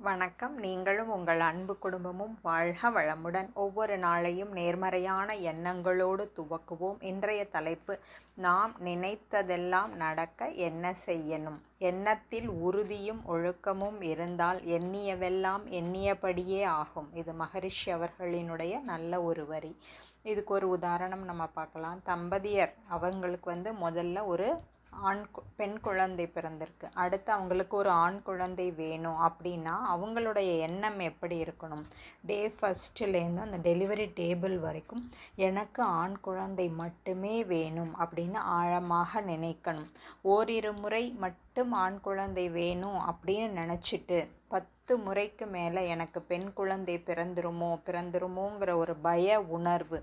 வணக்கம். நீங்களும் உங்கள் அன்பு குடும்பமும் வாழ்க வளமுடன். ஒவ்வொரு நாளையும் நேர்மறையான எண்ணங்களோடு துவக்குவோம். இன்றைய தலைப்பு நாம் நினைத்ததெல்லாம் நடக்க என்ன செய்யணும்? எண்ணத்தில் உறுதியும் ஒழுக்கமும் இருந்தால் எண்ணியவெல்லாம் எண்ணியபடியே ஆகும். இது மகரிஷி அவர்களினுடைய நல்ல ஒரு வரி. இதுக்கு ஒரு உதாரணம் நம்ம பார்க்கலாம். தம்பதியர் அவங்களுக்கு வந்து முதல்ல ஒரு ஆண் கு- பெண் குழந்தை பிறந்திருக்கு. அடுத்து அவங்களுக்கு ஒரு ஆண் குழந்தை வேணும் அப்படின்னா அவங்களுடைய எண்ணம் எப்படி இருக்கணும்? டே ஃபஸ்ட்டுலேருந்து அந்த டெலிவரி டேபிள் வரைக்கும் எனக்கு ஆண் குழந்தை மட்டுமே வேணும் அப்படின்னு ஆழமாக நினைக்கணும். ஓரிரு முறை மட் மட்டும் ஆண் குழந்தை வேணும் அப்படின்னு நினச்சிட்டு பத்து முறைக்கு மேலே எனக்கு பெண் குழந்தை பிறந்துருமோ பிறந்துருமோங்கிற ஒரு பய உணர்வு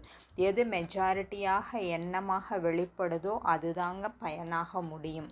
எது மெஜாரிட்டியாக எண்ணமாக வெளிப்படுதோ அதுதாங்க பயனாக முடியும்.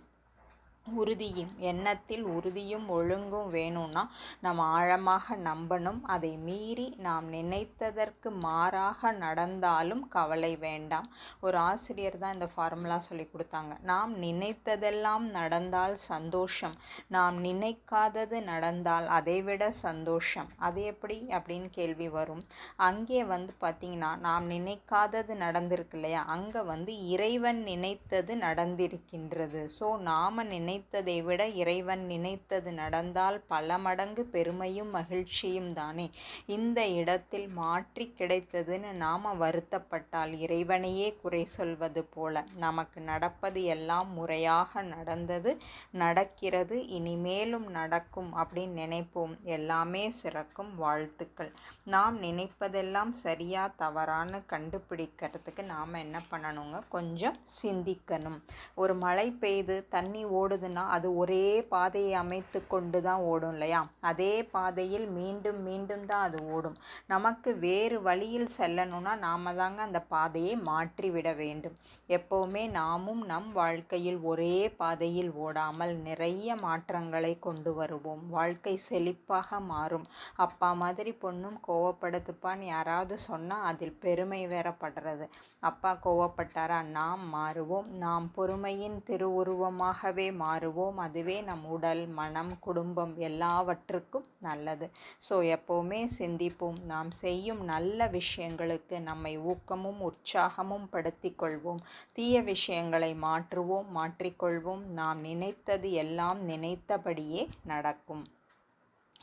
உறுதியும் எண்ணத்தில் உறுதியும் ஒழுங்கும் வேணும்னா நம்ம ஆழமாக நம்பணும். அதை மீறி நாம் நினைத்ததற்கு மாறாக நடந்தாலும் கவலை வேண்டாம். ஒரு ஆசிரியர் தான் இந்த ஃபார்முலா சொல்லி கொடுத்தாங்க. நாம் நினைத்ததெல்லாம் நடந்தால் சந்தோஷம். நாம் நினைக்காதது நடந்தால் அதைவிட சந்தோஷம். அது எப்படி அப்படின்னு கேள்வி வரும். அங்கே வந்து பார்த்திங்கன்னா நாம் நினைக்காதது நடந்திருக்கு இல்லையா? அங்கே வந்து இறைவன் நினைத்தது நடந்திருக்கின்றது. ஸோ நாம் நினை நினைத்ததை விட இறைவன் நினைத்தது நடந்தால் பல மடங்கு பெருமையும் மகிழ்ச்சியும் தானே. இந்த இடத்தில் மாற்றி கிடைத்ததுன்னு நாம் வருத்தப்பட்டால் இறைவனையே குறை சொல்வது போல. நமக்கு நடப்பது எல்லாம் முறையாக நடந்தது நடக்கிறது இனிமேலும் நடக்கும் அப்படின்னு நினைப்போம். எல்லாமே சிறக்கும் வாழ்த்துக்கள். நாம் நினைப்பதெல்லாம் சரியா தவறான்னு கண்டுபிடிக்கிறதுக்கு நாம் என்ன பண்ணணுங்க? கொஞ்சம் சிந்திக்கணும். ஒரு மழை பெய்து தண்ணி ஓடுது ஓடுதுன்னா அது ஒரே பாதையை அமைத்து கொண்டு தான் ஓடும் இல்லையா? அதே பாதையில் மீண்டும் மீண்டும் தான் அது ஓடும். நமக்கு வேறு வழியில் செல்லணும்னா நாம தாங்க அந்த பாதையை மாற்றி விட வேண்டும். எப்போவுமே நாமும் நம் வாழ்க்கையில் ஒரே பாதையில் ஓடாமல் நிறைய மாற்றங்களை கொண்டு வருவோம். வாழ்க்கை செழிப்பாக மாறும். அப்பா மாதிரி பொண்ணும் கோவப்படுத்துப்பான்னு யாராவது சொன்னால் அதில் பெருமை வேறப்படுறது அப்பா கோவப்பட்டாரா? நாம் மாறுவோம். நாம் பொறுமையின் திருவுருவமாகவே மாறுவோம். அதுவே நம் உடல் மனம் குடும்பம் எல்லாவற்றுக்கும் நல்லது. ஸோ எப்போவுமே சிந்திப்போம். நாம் செய்யும் நல்ல விஷயங்களுக்கு நம்மை ஊக்கமும் உற்சாகமும் படுத்தி கொள்வோம். தீய விஷயங்களை மாற்றுவோம் மாற்றிக்கொள்வோம் நாம் நினைத்தது எல்லாம் நினைத்தபடியே நடக்கும்.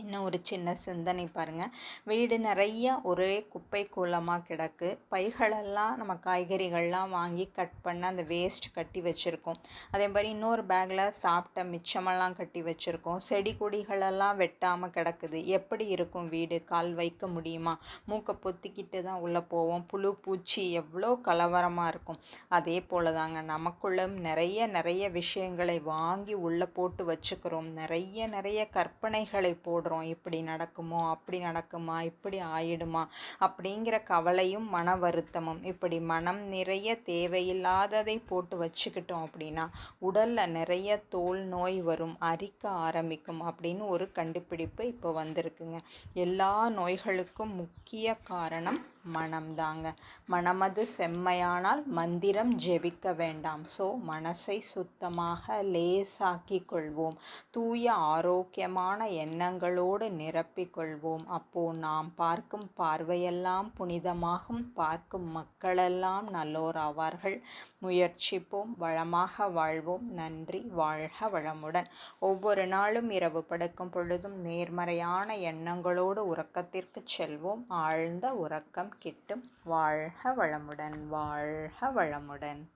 இன்னும் ஒரு சின்ன சிந்தனை பாருங்கள் வீடு நிறைய ஒரே குப்பை கூலமாக கிடக்கு. பைகளெல்லாம் நம்ம காய்கறிகள்லாம் வாங்கி கட் பண்ண அந்த வேஸ்ட் கட்டி வச்சுருக்கோம். அதே மாதிரி இன்னொரு பேக்கில் சாப்பிட்ட மிச்சமெல்லாம் கட்டி வச்சுருக்கோம். செடி கொடிகளெல்லாம் வெட்டாமல் கிடக்குது. எப்படி இருக்கும் வீடு? கால் வைக்க முடியுமா? மூக்கை பொத்திக்கிட்டு தான் உள்ளே போவோம். புழு பூச்சி எவ்வளோ கலவரமாக இருக்கும். அதே போல தாங்க நமக்குள்ளும் நிறைய நிறைய விஷயங்களை வாங்கி உள்ளே போட்டு வச்சுக்கிறோம். நிறைய நிறைய கற்பனைகளை போடுறோம். இப்படி நடக்குமோ அப்படி நடக்குமா இப்படி ஆயிடுமா அப்படிங்கிற கவலையும் மன வருத்தமும். இப்படி மனம் நிறைய தேவையில்லாததை போட்டு வச்சுக்கிட்டோம் அப்படின்னா உடலில் நிறைய தோல் நோய் வரும் அரிக்க ஆரம்பிக்கும் அப்படின்னு ஒரு கண்டுபிடிப்பு இப்போ வந்திருக்குங்க. எல்லா நோய்களுக்கும் முக்கிய காரணம் மனம்தாங்க. மனமது செம்மையானால் மந்திரம் ஜெபிக்க வேண்டாம். ஸோ மனசை சுத்தமாக லேசாக்கி கொள்வோம். தூய ஆரோக்கியமான எண்ணங்கள் நிரப்பிக் நிரப்பிக்கொள்வோம். அப்போ நாம் பார்க்கும் பார்வையெல்லாம் புனிதமாகும். பார்க்கும் மக்களெல்லாம் நல்லோர் ஆவார்கள். முயற்சிப்போம் வளமாக வாழ்வோம். நன்றி வாழ்க வளமுடன். ஒவ்வொரு நாளும் இரவு படுக்கும் பொழுதும் நேர்மறையான எண்ணங்களோடு உறக்கத்திற்கு செல்வோம். ஆழ்ந்த உறக்கம் கிட்டும். வாழ்க வளமுடன் வாழ்க வளமுடன்.